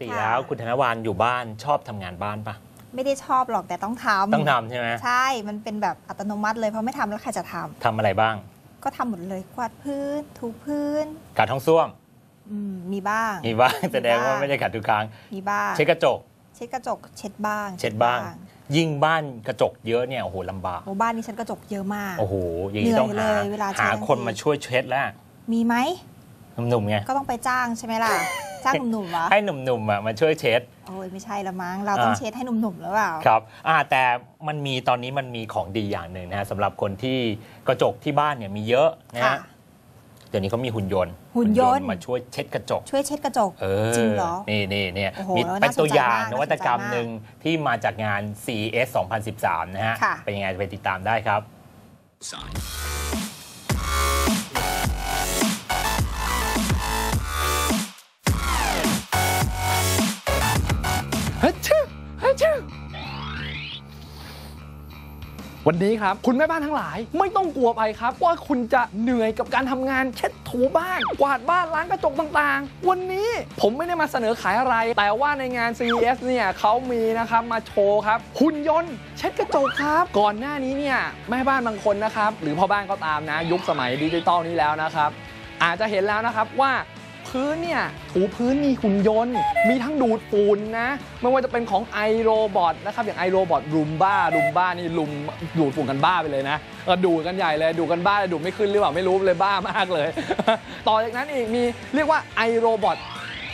ติค่ะแล้วคุณธนวานอยู่บ้านชอบทำงานบ้านปะไม่ได้ชอบหรอกแต่ต้องทำต้องทำใช่ไหมใช่ มันเป็นแบบอัตโนมัติเลยเพราะไม่ทำแล้วใครจะทำทำอะไรบ้าง ก็ทำหมดเลยกวาดพื้น ถูพื้นกัดท้องส้วมอืมมีบ้าง มีบ้างมีแสดงว่าบ้างไม่ได้กัดทุกครั้ง มีบ้าง เช็ดกระจก เช็ดกระจก เช็ดบ้าง เช็ดบ้าง ยิ่งบ้านกระจกเยอะเนี่ยโอ้โหลำบากโอ้บ้านนี้ฉันกระจกเยอะมาก โอ้โหอย่างนี้เหนื่อยต้องหาเลยเวลาเช็ดหาทั้งคนทีมาช่วยเช็ดแล้ว มีไหม หนุ่มๆไงก็ต้องไปจ้างใช่ไหมล่ะ จ้างหนุ่มๆเหรอให้หนุ่มๆอะมาช่วยเช็ดโอ้ยไม่ใช่ละมั้งเราต้องอ่าเช็ดให้หนุ่มๆหรือเปล่าครับอ่าแต่มันมีตอนนี้มันมีของดีอย่างหนึ่งนะฮะสำหรับคนที่กระจกที่บ้านเนี่ยมีเยอะนะค่ะ ฮะเดี๋ยวนี้เขามีหุ่นยนต์หุ่นยนต์ มาช่วยเช็ดกระจก ช่วยเช็ดกระจกเออจริงเหรอ นี่นี่เนี่ยโอ้โหมีแล้วเป็นน่าสนใจตัวอย่างมากนวัตกรรมน่าสนใจมากหนึ่งที่มาจากงาน CES 2013 นะฮะ ค่ะ เป็นยังไงไปติดตามได้ครับ ฮัชชื่อฮัชชื่อวันนี้ครับ คุณแม่บ้านทั้งหลาย ไม่ต้องกลัวไปครับ ว่าคุณจะเหนื่อยกับการทำงาน เช็ดถูบ้าน กวาดบ้านล้างกระจกต่างๆ วันนี้ผมไม่ได้มาเสนอขายอะไร แต่ว่าในงาน CES เนี่ยเขามีนะครับมาโชว์ครับหุ่นยนต์ เช็ดกระจกครับ ก่อนหน้านี้เนี่ยแม่บ้านบางคนนะครับ หรือพ่อบ้านก็ตามนะ ยุคสมัยดิจิตอลนี้แล้วนะครับ อาจจะเห็นแล้วนะครับว่า พื้นเนี่ยถูพื้นมีหุ่นยนต์ มีทั้งดูดฝุ่นนะไม่ว่าจะเป็นของ i r o b o t นะครับอย่าง i r o b o t รุมบ้ารุมบ้านี่ลุมดูดฝุ่นกันบ้าไปเลยนะเออดูดกันใหญ่เลยดูดกันบ้าเลยดูดไม่ขึ้นหรือเปล่าไม่รู้เลยบ้ามากเลย ต่อจากนั้นอีกมีเรียกว่า i r o b o t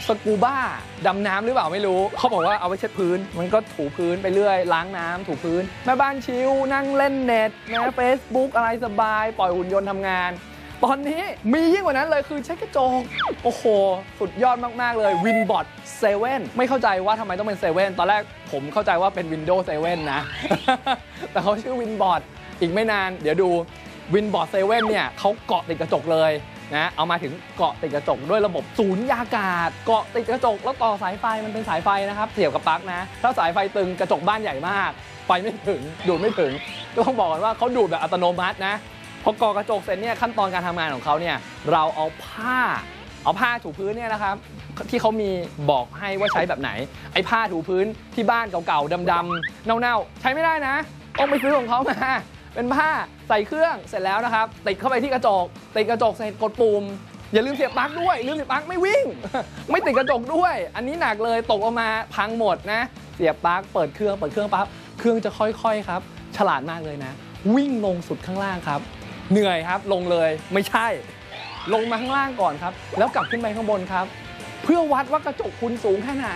สกูบ้าดำน้ำหรือเปล่าไม่รู้เขาบอกว่าเอาไว้เช็ดพื้น มันก็ถูพื้นไปเรื่อย ล้างน้ำถูพื้นแม่บ้านชิลนั่งเล่นเน็ตนะเฟซบุ๊กอะไรสบาย ปล่อยหุ่นยนต์ทำงาน ตอนนี้มียิ่งกว่านั้นเลยคือเช็ดกระจก โอ้โห สุดยอดมาก ๆ เลย Winbot 7ไม่เข้าใจว่าทำไมต้องเป็น7ตอนแรกผมเข้าใจว่าเป็น Windows 7 นะ แต่เขาชื่อ Winbot อีกไม่นาน เดี๋ยวดู Winbot 7เว่นเนี่ยเขาเกาะติดกระจกเลยนะเอามาถึงเกาะติดกระจกด้วยระบบศูนย์ยากาศ เกาะติดกระจกแล้วต่อสายไฟมันเป็นสายไฟนะครับเสียบกับปลั๊กนะ ถ้าสายไฟตึงกระจกบ้านใหญ่มาก ไปไม่ถึงดูดไม่ถึง ก็ต้องบอกก่อนว่าเขาดูดแบบอัตโนมัตินะ พอก่อกระจกเสร็จเนี่ยขั้นตอนการทำงานของเขาเนี่ยเราเอาผ้า เอาผ้าถูพื้นเนี่ยนะครับที่เขามีบอกให้ว่าใช้แบบไหน ไอ้ผ้าถูพื้นที่บ้านเก่าๆดำๆเน่าๆ ใช้ไม่ได้นะต้องไปซื้อของเขามา เป็นผ้าใส่เครื่องเสร็จแล้วนะครับติดเข้าไปที่กระจกติดกระจกเสร็จกดปุ่มอย่าลืมเสียบปลั๊กด้วยลืมเสียบปลั๊กไม่วิ่ง ไม่ติดกระจกด้วย อันนี้หนักเลยตกออกมาพังหมดนะ เสียบปลั๊กเปิดเครื่องเปิดเครื่องปั๊บเครื่องจะค่อยๆครับ ฉลาดมากเลยนะ วิ่งลงสุดข้างล่างครับ เหนื่อยครับ ลงเลยไม่ใช่ ลงมาข้างล่างก่อนครับ แล้วกลับขึ้นไปข้างบนครับ เพื่อวัดว่ากระจกคุณสูงแค่ไหน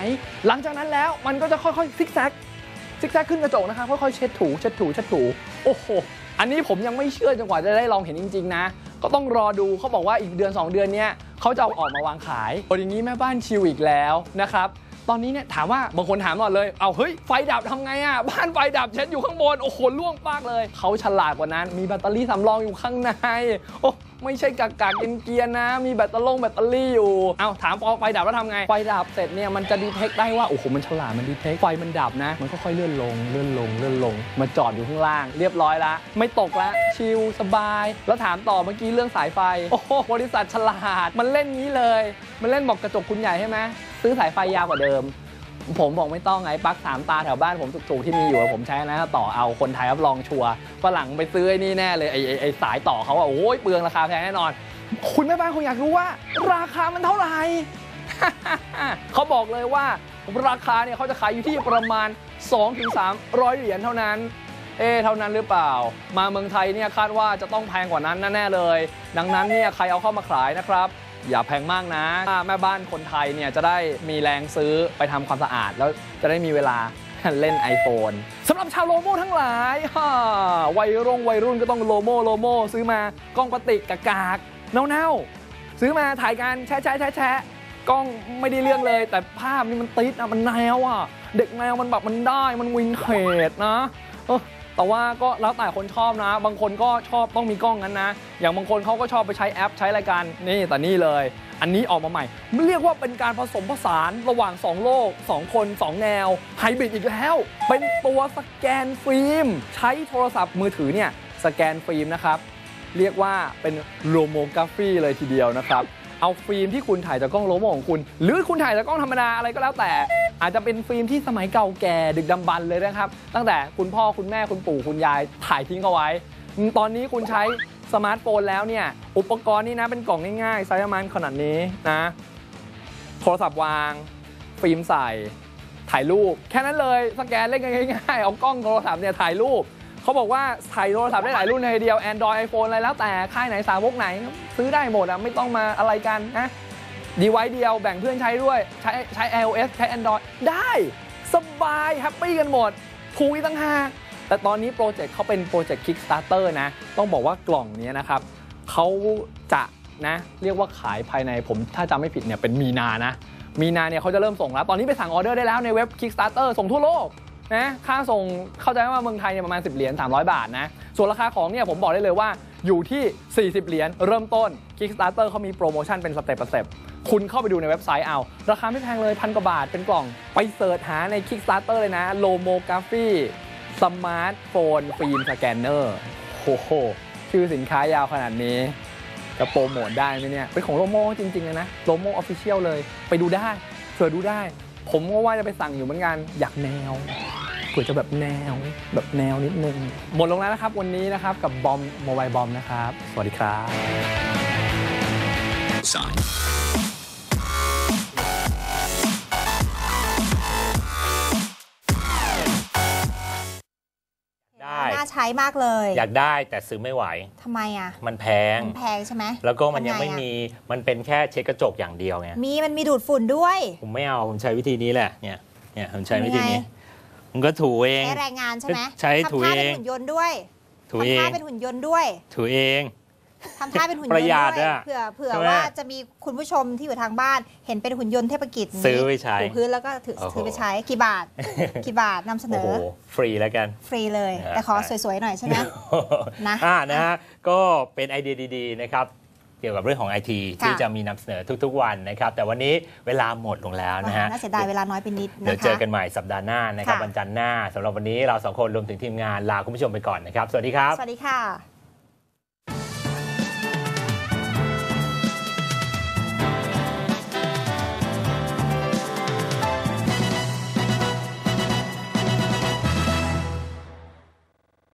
หลังจากนั้นแล้วมันก็จะค่อยๆซิกแซกซิกแซกขึ้นกระจกนะครับค่อยๆเช็ดถูเช็ดถูเช็ดถูโอ้โหอันนี้ผมยังไม่เชื่อจนกว่าจะได้ลองเห็นจริง ๆ นะ ก็ต้องรอดูเขาบอกว่าอีกเดือน 2 เดือนเนี้ยเขาจะเอาออกมาวางขายโอ้อย่างนี้แม่บ้านชิวอีกแล้วนะครับ ตอนนี้เนี่ยถามว่าบางคนถามก่อนเลย เอาเฮ้ยไฟดับทำไงอะบ้านไฟดับเช็ดอยู่ข้างบน โอ้โหล่วงปากเลย เขาฉลาดกว่านั้น มีแบตเตอรี่สำรองอยู่ข้างใน โอ้ไม่ใช่กากกากเกียนๆนะ มีแบตเตอรี่แบตเตอรี่อยู่ เอาถามพอไฟดับแล้วทำไง ไฟดับเสร็จเนี่ยมันจะดีเทคได้ว่า โอ้โห มันฉลาดมันดีเทค ไฟมันดับนะ มันค่อยๆเลื่อนลง เลื่อนลง เลื่อนลง มาจอดอยู่ข้างล่าง เรียบร้อยละ ไม่ตกละ ชิลสบาย แล้วถามต่อเมื่อกี้เรื่องสายไฟ โอ้โห บริษัทฉลาด มันเล่นงี้เลย มันเล่นบอกกระจกคุณใหญ่ใช่ไหม ซื้อสายไฟยาวกว่าเดิม ผมบอกไม่ต้องไงปลั๊กสามตาแถวบ้านผมถูกๆที่มีอยู่ผมใช้นะต่อเอาคนไทยรับรองชัวร์ฝรั่งไปซื้อไอ้นี่แน่เลยไอ้ไอ้ไอ้สายต่อเขาอะโอ้ยเปลืองราคาแพงแน่นอน คุณแม่บ้านคงอยากรู้ว่า ราคามันเท่าไหร่เขาบอกเลยว่าราคาเนี่ยเขาจะขายอยู่ที่ประมาณ 2-300 เหรียญเท่านั้น เอ๊เท่านั้นหรือเปล่า มาเมืองไทยเนี่ยคาดว่าจะต้องแพงกว่านั้นแน่เลย ดังนั้นเนี่ยใครเอาเข้ามาขายนะครับ อย่าแพงมากนะแม่บ้านคนไทยเนี่ยจะได้มีแรงซื้อไปทำความสะอาด แล้วจะได้มีเวลาเล่น iPhone สำหรับชาวโลโม่ทั้งหลายวัยรุ่งวัยรุ่นก็ต้องโลโม่โลโม่ซื้อมากล้องปฏิกกากากๆเน่าๆซื้อมาถ่ายกันแชะแชะแชะแชะกล้องไม่ได้เรื่องเลย แต่ภาพนี่มันติดอะมันแนวอะเด็กแนวมันแบบมันได้มันวินเทจนะ แต่ว่าก็แล้วแต่คนชอบนะ บางคนก็ชอบต้องมีกล้องนั้นนะ อย่างบางคนเขาก็ชอบไปใช้แอปใช้รายการนี่แต่นี่เลย อันนี้ออกมาใหม่เรียกว่าเป็นการผสมผสานระหว่าง 2 โลก 2 คน 2 แนวไฮบริดอีกแล้ว เป็นตัวสแกนฟิล์ม ใช้โทรศัพท์มือถือเนี่ยสแกนฟิล์มนะครับ เรียกว่าเป็นโลโมกราฟีเลยทีเดียวนะครับเอาฟิล์มที่คุณถ่ายจากกล้องโลโมของคุณ หรือคุณถ่ายจากกล้องธรรมดาอะไรก็แล้วแต่ อาจจะเป็นฟิล์มที่สมัยเก่าแก่ดึกดำบรรพ์เลยนะครับ ตั้งแต่คุณพ่อคุณแม่คุณปู่คุณยายถ่ายทิ้งเอาไว้ ตอนนี้คุณใช้สมาร์ทโฟนแล้วเนี่ย อุปกรณ์นี่นะเป็นกล่องง่ายๆไซส์ประมาณขนาดนี้นะ โทรศัพท์วาง ฟิล์มใส่ ถ่ายรูป แค่นั้นเลยสแกนเล่นกันง่ายๆ เอากล้องโทรศัพท์เนี่ยถ่ายรูปเขาบอกว่าถ่ายโทรศัพท์ได้หลายรุ่นในเดียว Android iPhone อะไรแล้วแต่ค่ายไหนสาวกไหน ซื้อได้หมดอะไม่ต้องมาอะไรกันนะ ดีไว้เดียวแบ่งเพื่อนใช้ด้วย ใช้ใช้ iOS ใช้ Android ได้ สบาย แฮปปี้กันหมดถูกอีกตั้งหากแต่ตอนนี้โปรเจกต์เขาเป็นโปรเจกต์ Kickstarter นะ ต้องบอกว่ากล่องนี้นะครับเขาจะนะเรียกว่าขายภายในผมถ้าจำไม่ผิดเนี่ยเป็นมีนานะ มีนาเนี่ยเขาจะเริ่มส่งแล้ว ตอนนี้ไปสั่งออเดอร์ได้แล้วในเว็บ Kickstarter ส่งทั่วโลกนะค่าส่งเข้าใจว่าเมืองไทยเนี่ยประมาณ 10 เหรียญ300 บาทนะ ส่วนราคาของเนี่ยผมบอกได้เลยว่า อยู่ที่ 40 เหรียญเริ่มต้น Kickstarter เขามีโปรโมชั่นเป็นสเต็ปสเต็ปคุณเข้าไปดูในเว็บไซต์เอา ราคาไม่แพงเลยพันกว่าบาทเป็นกล่อง ไปเสิร์ชหาใน Kickstarter เลยนะ Lomography สมาร์ทโฟนฟิล์มสแกนเนอร์โอ้โหชื่อสินค้ายาวขนาดนี้จะโปรโมทได้ไหมเนี่ย เป็นของโลโมจริงๆเลยนะโลโมออฟฟิเชียลเลย ไปดูได้เผื่อดูได้ ผมก็ว่าจะไปสั่งอยู่เหมือนกันอยากแนว เผื่อจะแบบแนวแบบแนวนิดนึง หมดลงแล้วนะครับ วันนี้นะครับกับบอมโมบายบอมนะครับ สวัสดีครับ sign. ได้น่าใช้มากเลยอยากได้แต่ซื้อไม่ไหว ทำไมอะมันแพง มันแพงใช่ไหมแล้วก็มันยังทำไม่อะมี มันเป็นแค่เช็ดกระจกอย่างเดียวไง มีมันมีดูดฝุ่นด้วย ผมไม่เอา ผมใช้วิธีนี้แหละ เนี่ย เนี่ย ผมใช้วิธีนี้ ยังไง มันก็ถูเองใช้แรงงานใช่ไหมใช้ถูทำท่าเอเป็นงหุ่นยนต์ด้วยถูเอทำท่างเป็นหุ่นยนต์ด้วยถูเองทำท่าเป็นหุ่นยนประต์หยัดด้วยอะเผื่อเผื่อใช่ไหมว่าจะมีคุณผู้ชมที่อยู่ทางบ้าน เห็นเป็นหุ่นยนต์เทพกิจนี้ซื้อไปใช้ถูพื้นแล้วก็ถือโอ้โห ถือไปใช้กี่บาท กี่บาทนำเสนโอ้โหอฟรีแล้วกัน ฟรีเลยนะแต่ขอใช่สวยๆหน่อยใช่ไหม นะ อ่านะฮะก็เป็นไอเดียดี ๆ นะครับ เกี่ยวกับเรื่องของไอทีค่ะ ที่จะมีนำเสนอทุกๆวันนะครับ แต่วันนี้เวลาหมดลงแล้วนะฮะ น่าเสียดายเวลาน้อยไปนิดนะคะเดี๋ยวเจอกันใหม่สัปดาห์หน้านะครับค่ะ วันจันทร์หน้าสำหรับวันนี้เราสองคนรวมถึงทีมงานลาคุณผู้ชมไปก่อนนะครับ สวัสดีครับ สวัสดีค่ะ